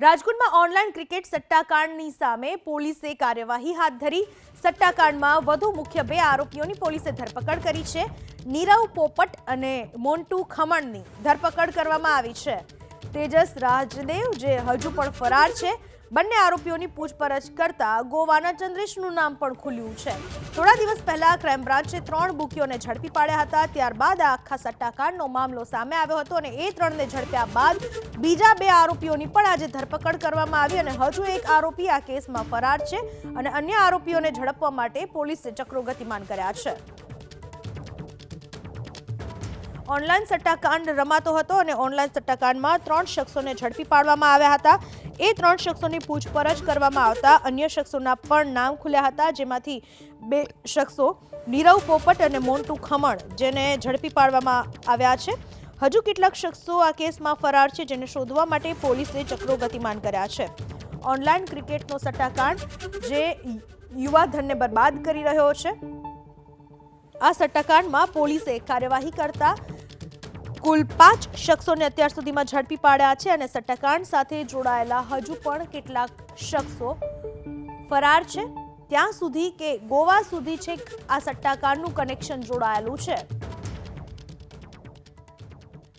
રાજકોટમાં online cricket સટ્ટાકાંડની સામે પોલીસે કાર્યવાહી હાથ ધરી. સટ્ટાકાંડમાં વધુ મુખ્ય બે આરોપીઓની પોલીસે ધરપકડ કરી છે. નીરવ પોપટ અને મોન્ટુ ખમણની ધરપકડ કરવામાં આવી છે. તેજસ રાજદેવ, જે હજુ પણ ફરાર છે બંને આરોપીઓની પૂછપરછ કરતા ગોવાના ચંદ્રેશનું નામ પણ ખુલ્યું છે. થોડા દિવસ પહેલા ક્રાઇમ બ્રાન્ચે ત્રણ બુકીઓને ઝડપી પાડ્યા હતા. ત્યારબાદ આ આખા સટ્ટાકાંડનો મામલો સામે આવ્યો હતો અને એ ત્રણને ઝડપ્યા બાદ બીજા બે આરોપીઓની પણ આજે ધરપકડ કરવામાં આવી અને હજુ એક આરોપી આ કેસમાં ફરાર છે અને અન્ય આરોપીઓને ઝડપવા માટે પોલીસે ચક્રો ગતિમાન કર્યા છે. ઓનલાઈન સટ્ટાકાંડ રમાતો હતો અને ઓનલાઈન સટ્ટાકાંડમાં ત્રણ શખ્સોને ઝડપી પાડવામાં આવ્યા હતા. એ ત્રણ શખ્સોની પૂછપરછ કરવામાં આવતા અન્ય શખ્સોના પણ નામ ખુલ્યા હતા, જેમાંથી બે શખ્સો નીરવ પોપટ અને મોન્ટુ ખમણ, જેને ઝડપી પાડવામાં આવ્યા છે. હજુ કેટલાક શખ્સો આ કેસમાં ફરાર છે, જેને શોધવા માટે પોલીસે ચક્રો ગતિમાન કર્યા છે. ઓનલાઈન ક્રિકેટનો સટ્ટાકાંડ જે યુવા ધનને બરબાદ કરી રહ્યો છે. આ સટ્ટાકાંડમાં પોલીસે કાર્યવાહી કરતા કુલ પાંચ શખ્સોને અત્યાર સુધીમાં ઝડપી પાડ્યા છે અને સટ્ટાકાંડ સાથે જોડાયેલા હજુ પણ કેટલાક શખ્સો ફરાર છે. ત્યાં સુધી કે ગોવા સુધી છેક આ સટ્ટાકાંડનું કનેક્શન જોડાયેલું છે.